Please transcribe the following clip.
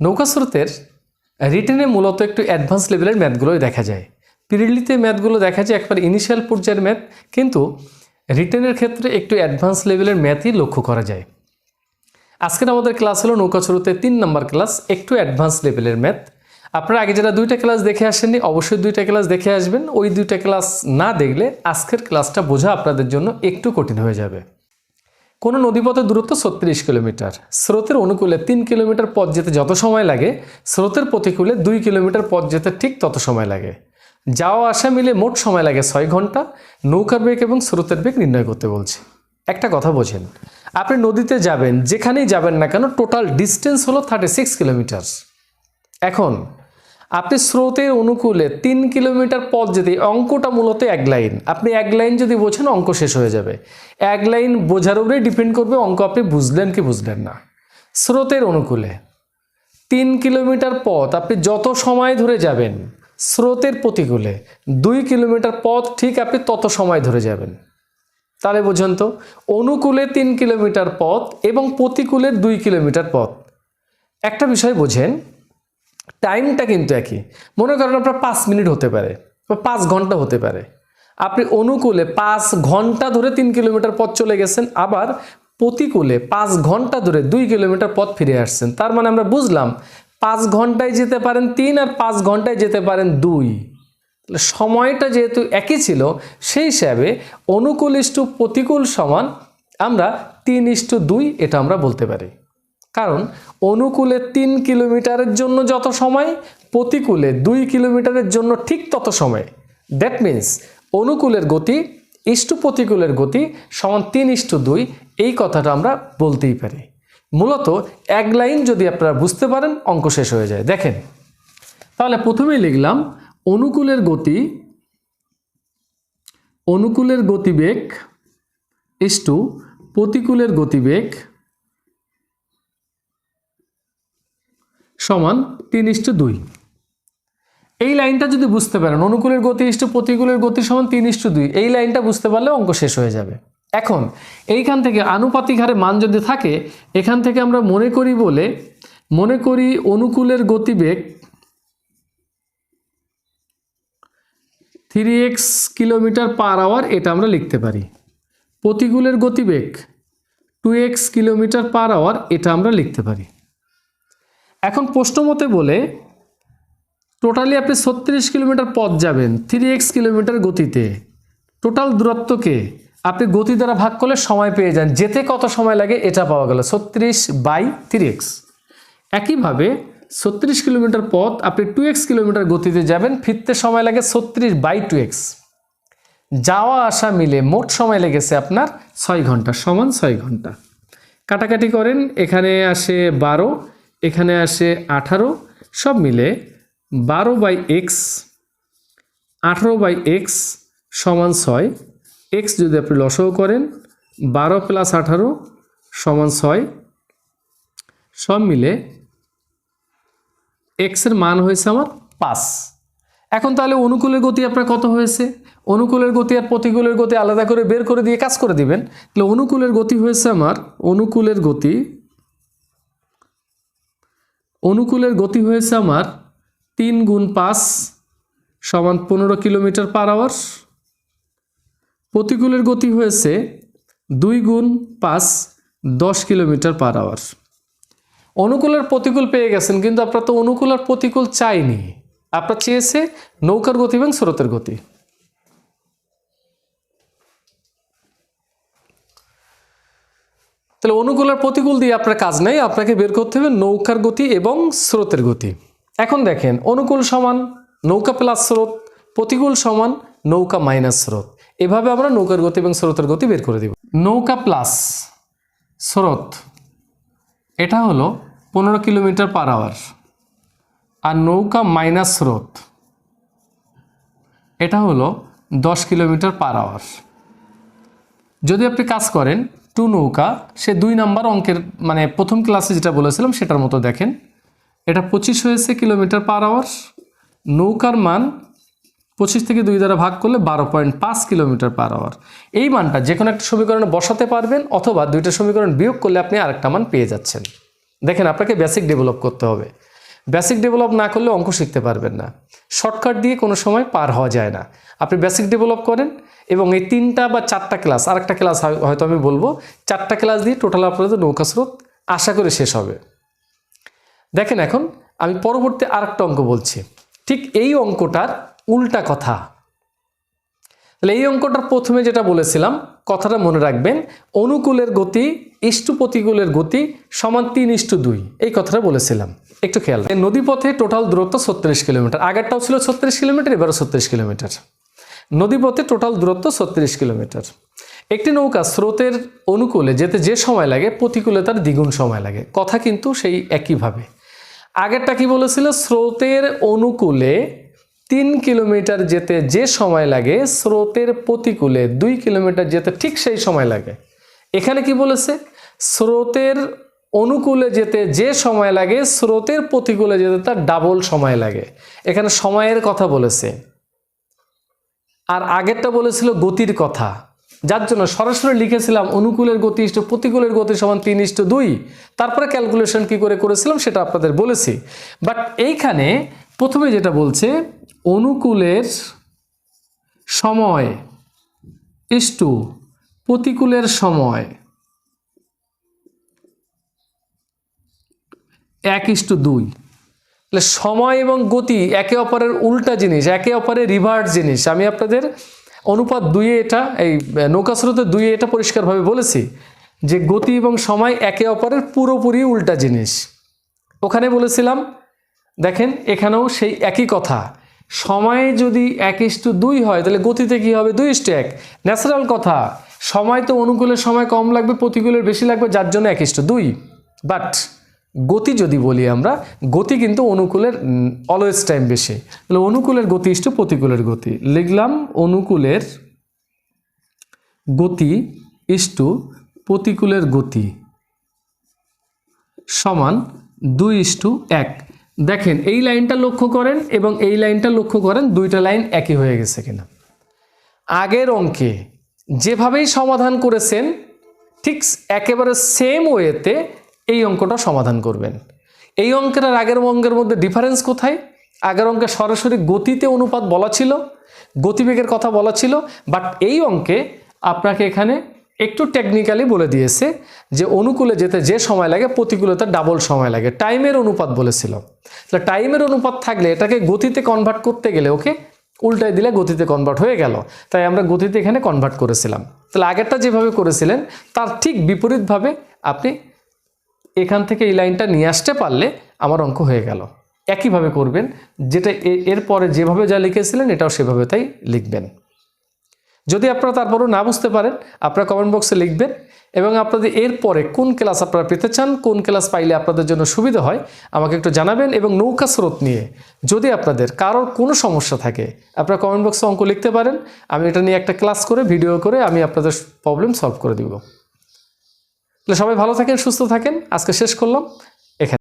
নৌকা স্রোতের রিটেনে মূলত একটু অ্যাডভান্স লেভেলের ম্যাথগুলোই দেখা যায়। পিরিলিতে ম্যাথগুলো দেখা যায়, একবার ইনিশিয়াল পর্যায়ের ম্যাথ, কিন্তু রিটেনের ক্ষেত্রে একটু অ্যাডভান্স লেভেলের ম্যাথই লক্ষ্য করা যায়। আজকের আমাদের ক্লাস হলো নৌকা স্রোতে তিন নম্বর ক্লাস একটু অ্যাডভান্স লেভেলের ম্যাথ। আপনারা আগে যারা দুইটা ক্লাস দেখে আসেননি, অবশ্যই দুইটা ক্লাস দেখে আসবেন। ওই দুইটা ক্লাস না দেখলে আজকের ক্লাসটা বোঝা আপনাদের জন্য একটু কঠিন হয়ে যাবে। কোনো নদীপথের দূরত্ব ছত্রিশ কিলোমিটার। স্রোতের অনুকূলে তিন কিলোমিটার পথ যেতে যত সময় লাগে, স্রোতের প্রতিকূলে দুই কিলোমিটার পথ যেতে ঠিক তত সময় লাগে। যাওয়া আসা মিলে মোট সময় লাগে ছয় ঘণ্টা। নৌকার বেগ এবং স্রোতের বেগ নির্ণয় করতে বলছে। একটা কথা বোঝেন, আপনি নদীতে যাবেন, যেখানেই যাবেন না কেন টোটাল ডিস্টেন্স হলো থার্টি সিক্স কিলোমিটার এখন আপনি স্রোতের অনুকূলে তিন কিলোমিটার পথ যেতে অঙ্কটা মূলত এক লাইন, আপনি এক লাইন যদি বোঝেন অঙ্ক শেষ হয়ে যাবে। এক লাইন বোঝার উপরেই ডিপেন্ড করবে অঙ্ক আপনি বুঝলেন কি বুঝলেন না। স্রোতের অনুকূলে তিন কিলোমিটার পথ আপনি যত সময় ধরে যাবেন স্রোতের প্রতিকূলে দুই কিলোমিটার পথ ঠিক আপনি তত সময় ধরে যাবেন। তাহলে বোঝেন তো, অনুকূলে তিন কিলোমিটার পথ এবং প্রতিকূলে দুই কিলোমিটার পথ। একটা বিষয় বোঝেন টাইমটা কিন্তু একই। মনে করেন আপনার পাঁচ মিনিট হতে পারে বা পাঁচ ঘণ্টা হতে পারে। আপনি অনুকূলে পাঁচ ঘণ্টা ধরে তিন কিলোমিটার পথ চলে গেছেন, আবার প্রতিকূলে পাঁচ ঘণ্টা ধরে দুই কিলোমিটার পথ ফিরে আসছেন। তার মানে আমরা বুঝলাম, পাঁচ ঘন্টায় যেতে পারেন তিন আর পাঁচ ঘন্টায় যেতে পারেন দুই। সময়টা যেহেতু একই ছিল, সেই হিসাবে অনুকূল ইস্টু প্রতিকূল সমান আমরা তিন ইস্টু দুই এটা আমরা বলতে পারি। কারণ অনুকূলে তিন কিলোমিটারের জন্য যত সময়, প্রতিকূলে দুই কিলোমিটারের জন্য ঠিক তত সময়। দ্যাট মিন্স অনুকূলের গতি ইষ্টু প্রতিকূলের গতি সমান তিন ইষ্টু দুই, এই কথাটা আমরা বলতেই পারি। মূলত এক লাইন যদি আপনারা বুঝতে পারেন, অঙ্ক শেষ হয়ে যায়। দেখেন, তাহলে প্রথমেই লিখলাম অনুকূলের গতি, অনুকূলের গতিবেগ ইষ্টু, প্রতিকূলের গতিবেগ সমান তিন ইস্টু দুই। এই লাইনটা যদি বুঝতে পারেন, অনুকূলের গতি ইস্টু প্রতিকূলের গতি সমান তিন ইস্টু দুই, এই লাইনটা বুঝতে পারলে অঙ্ক শেষ হয়ে যাবে। এখন, এইখান থেকে আনুপাতিক হারে মান যদি থাকে, এখান থেকে আমরা মনে করি বলে, মনে করি অনুকূলের গতিবেগ three x kilometre per hour এটা আমরা লিখতে পারি। প্রতিকূলের গতিবেগ two x kilometre per hour এটা আমরা লিখতে পারি। এখন প্রশ্ন মতে বলে, টোটালি আপনি ছত্রিশ কিলোমিটার পথ যাবেন থ্রি এক্স কিলোমিটার গতিতে। টোটাল দূরত্বকে আপনি গতি দ্বারা ভাগ করলে সময় পেয়ে যান, যেতে কত সময় লাগে এটা পাওয়া গেল, ছত্রিশ বাই থ্রি এক্স একইভাবে ছত্রিশ কিলোমিটার পথ আপনি টু এক্স কিলোমিটার গতিতে যাবেন, ফিরতে সময় লাগে ছত্রিশ বাই টু এক্স। যাওয়া আসা মিলে মোট সময় লেগেছে আপনার ছয় ঘণ্টা, সমান ছয় ঘণ্টা। কাটাকাটি করেন, এখানে আসে বারো এখানে আসে আঠারো, সব মিলে বারো বাই এক্স, আঠারো বাই এক্স সমান ছয়। এক্স যদি আপনি লসও করেন, বারো প্লাস আঠারো সমান ছয়। সব মিলে এক্সের মান হয়েছে আমার পাঁচ। এখন তাহলে অনুকূলের গতি আপনার কত হয়েছে? অনুকূলের গতি আর প্রতিকূলের গতি আলাদা করে বের করে দিয়ে কাজ করে দিবেন। তাহলে অনুকূলের গতি হয়েছে আমার, অনুকূলের গতি অনুকূলের গতি হয়েছে আমার তিন গুণ পাঁচ সমান পনেরো কিলোমিটার পার আওয়ার। প্রতিকূলের গতি হয়েছে দুই গুণ পাঁচ দশ কিলোমিটার পার আওয়ার। অনুকূলের প্রতিকূল পেয়ে গেছেন, কিন্তু আপনার তো অনুকূল আর প্রতিকূল চাইনি। আপনার চেয়েছে নৌকার গতি এবং স্রোতের গতি। তাহলে অনুকূল আর প্রতিকূল দিয়ে আপনার কাজ নেই, আপনাকে বের করতে হবে নৌকার গতি এবং স্রোতের গতি। এখন দেখেন, অনুকূল সমান নৌকা প্লাস স্রোত, প্রতিকূল সমান নৌকা মাইনাস স্রোত। এভাবে আমরা নৌকার গতি এবং স্রোতের গতি বের করে দিব। নৌকা প্লাস স্রোত, এটা হলো পনেরো কিলোমিটার পার আওয়ার আর নৌকা মাইনাস স্রোত, এটা হলো দশ কিলোমিটার পার আওয়ার যদি আপনি কাজ করেন টু নৌকা, সে দুই নাম্বার অঙ্কের মানে প্রথম ক্লাসে যেটা বলেছিলাম সেটার মতো দেখেন। এটা পঁচিশ হয়েছে কিলোমিটার পার আওয়ার নৌকার মান পঁচিশ থেকে দুই দ্বারা ভাগ করলে বারো পয়েন্ট পাঁচ কিলোমিটার পার আওয়ার এই মানটা যে কোনো একটা সমীকরণে বসাতে পারবেন, অথবা দুইটা সমীকরণ বিয়োগ করলে আপনি আরেকটা মান পেয়ে যাচ্ছেন। দেখেন, আপনাকে বেসিক ডেভেলপ করতে হবে। বেসিক ডেভেলপ না করলে অঙ্ক শিখতে পারবেন না। শর্টকাট দিয়ে কোনো সময় পার হওয়া যায় না। আপনি বেসিক ডেভেলপ করেন এবং এই তিনটা বা চারটা ক্লাস আর একটা ক্লাস হয়- হয়তো আমি বলব, চারটা ক্লাস দিয়ে টোটাল আপনাদের নৌকা স্রোত আশা করে শেষ হবে। দেখেন এখন আমি পরবর্তী আরেকটা অঙ্ক বলছি। ঠিক এই অঙ্কটার উল্টা কথা। তাহলে এই অঙ্কটার প্রথমে যেটা বলেছিলাম কথাটা মনে রাখবেন, অনুকূলের গতি, ইষ্টু প্রতিকূলের গতি সমান তিন ইষ্টু দুই। এই কথাটা বলেছিলাম। একটু খেয়াল রাখবেন। নদীপথে টোটাল দূরত্ব ছত্রিশ কিলোমিটার। আগেরটাও ছিল ছত্রিশ কিলোমিটার, এবারও ছত্রিশ কিলোমিটার। নদীপথে টোটাল দূরত্ব ছত্রিশ কিলোমিটার। একটি নৌকা স্রোতের অনুকূলে যেতে যে সময় লাগে প্রতিকূলে তার দ্বিগুণ সময় লাগে। কথা কিন্তু সেই একইভাবে। আগেরটা কি বলেছিল? স্রোতের অনুকূলে তিন কিলোমিটার যেতে যে সময় লাগে, স্রোতের প্রতিকূলে দুই কিলোমিটার যেতে ঠিক সেই সময় লাগে। এখানে কি বলেছে? স্রোতের অনুকূলে যেতে যে সময় লাগে, স্রোতের প্রতিকূলে যেতে তার ডাবল সময় লাগে। এখানে সময়ের কথা বলেছে। আর আগেরটা বলেছিল গতির কথা। যার জন্য সরাসরি লিখেছিলাম অনুকূলের গতি ইষ্ট, প্রতিকূলের গতি সমান তিন ইষ্ট দুই। তারপরে ক্যালকুলেশন কি করে করেছিলাম সেটা আপনাদের বলেছি। বাট এইখানে প্রথমে যেটা বলছে, অনুকূলের সময় ইষ্টু প্রতিকূলের সময়। এক ইষ্টু দুই। তাহলে সময় এবং গতি একে অপরের উল্টা জিনিস, একে অপরের রিভার্স জিনিস। আমি আপনাদের অনুপাত দুইয়ে এটা, এই নৌকা স্রোতের দুইয়ে এটা পরিষ্কারভাবে বলেছি যে গতি এবং সময় একে অপরের পুরোপুরি উল্টা জিনিস। ওখানে বলেছিলাম দেখেন, এখানেও সেই একই কথা। সময় যদি এক ইস্টু দুই হয়, তাহলে গতিতে কি হবে? দুই ইস্টু এক। ন্যাচারাল কথা, সময় তো অনুকূলের সময় কম লাগবে, প্রতিকূলের বেশি লাগবে, যার জন্য এক ইস্টু দুই। বাট গতি যদি বলি আমরা, গতি কিন্তু অনুকূলের অলওয়েজ টাইম বেশি। তাহলে অনুকূলের গতি ইস্টু প্রতিকূলের গতি। লিখলাম, অনুকূলের গতি ইস্টু প্রতিকূলের গতি সমান দুই ইস্টু এক। দেখেন, এই লাইনটা লক্ষ্য করেন এবং এই লাইনটা লক্ষ্য করেন, দুইটা লাইন একই হয়ে গেছে কিনা। আগের অঙ্কে যেভাবেই সমাধান করেছেন, ঠিক একেবারে সেম ওয়েতে এই অঙ্কটা সমাধান করবেন। এই অঙ্কের আর আগের অঙ্কের মধ্যে ডিফারেন্স কোথায়? আগের অঙ্কে সরাসরি গতিতে অনুপাত বলা ছিল, গতিবেগের কথা বলা ছিল বাট এই অঙ্কে আপনাকে এখানে একটু টেকনিক্যালি বলে দিয়েছে যে অনুকূলে যেতে যে সময় লাগে প্রতিকূলে তার ডাবল সময় লাগে। টাইমের অনুপাত বলেছিল তাহলে টাইমের অনুপাত থাকলে এটাকে গতিতে কনভার্ট করতে গেলে, ওকে উল্টাই দিলে গতিতে কনভার্ট হয়ে গেল। তাই আমরা গতিতে এখানে কনভার্ট করেছিলাম। তাহলে আগেরটা যেভাবে করেছিলেন, তার ঠিক বিপরীতভাবে আপনি এখান থেকে এই লাইনটা নিয়ে আসতে পারলে আমার অঙ্ক হয়ে গেল। একইভাবে করবেন, যেটা এরপরে যেভাবে যা লিখেছিলেন, এটাও সেভাবে তাই লিখবেন। যদি আপনারা তারপরও না বুঝতে পারেন, আপনারা কমেন্ট বক্সে লিখবেন এবং আপনাদের এরপরে কোন ক্লাস আপনারা পেতে চান, কোন ক্লাস পাইলে আপনাদের জন্য সুবিধা হয়, আমাকে একটু জানাবেন এবং নৌকা স্রোত নিয়ে যদি আপনাদের কারোর কোনো সমস্যা থাকে, আপনারা কমেন্ট বক্সে অঙ্ক লিখতে পারেন, আমি এটা নিয়ে একটা ক্লাস করে ভিডিও করে আমি আপনাদের প্রবলেম সলভ করে দিব। তাহলে সবাই ভালো থাকেন, সুস্থ থাকেন, আজকে শেষ করলাম।